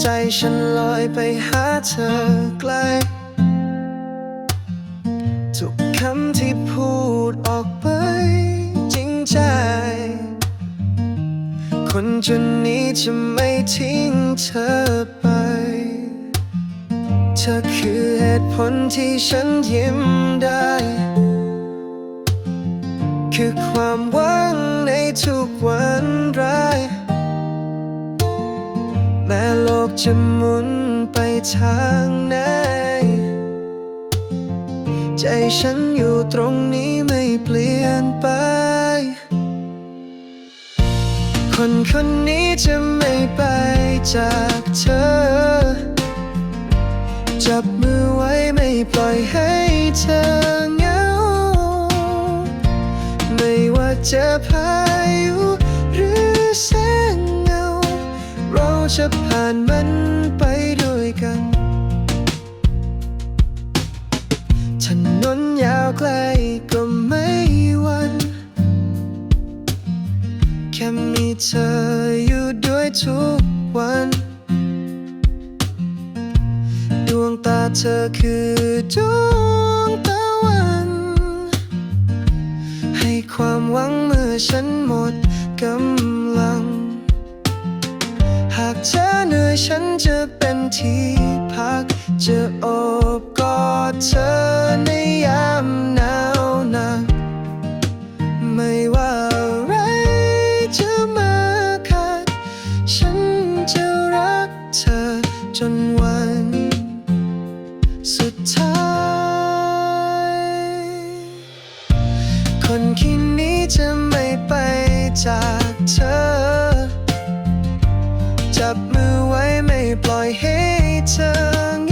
ใจฉันลอยไปหาเธอไกล ทุกคำที่พูดออกไปจริงใจ คนจนนี้จะไม่ทิ้งเธอไป เธอคือเหตุผลที่ฉันยิ้มได้ คือความหวังในทุกวัน จะหมุนไปทางไหน ใจฉันอยู่ตรงนี้ไม่เปลี่ยนไป คนคนนี้จะไม่ไปจากเธอ จับมือไว้ไม่ปล่อยให้เธอเหงา ไม่ว่าจะพายุ จะผ่านมันไปด้วยกัน ถนนยาวไกลก็ไม่หวัน แค่มีเธออยู่ด้วยทุกวัน ดวงตาเธอคือดวงตะวัน ให้ความหวังเมื่อฉันหมดกำ ฉันจะเป็นที่พัก จะโอบกอดเธอในยามหนาวหนัก ไม่ว่าอะไรจะมาขัด ฉันจะรักเธอจนวัน สุดท้าย คนที่นี้จะไม่ไปจาก ปล่อยให้เธอ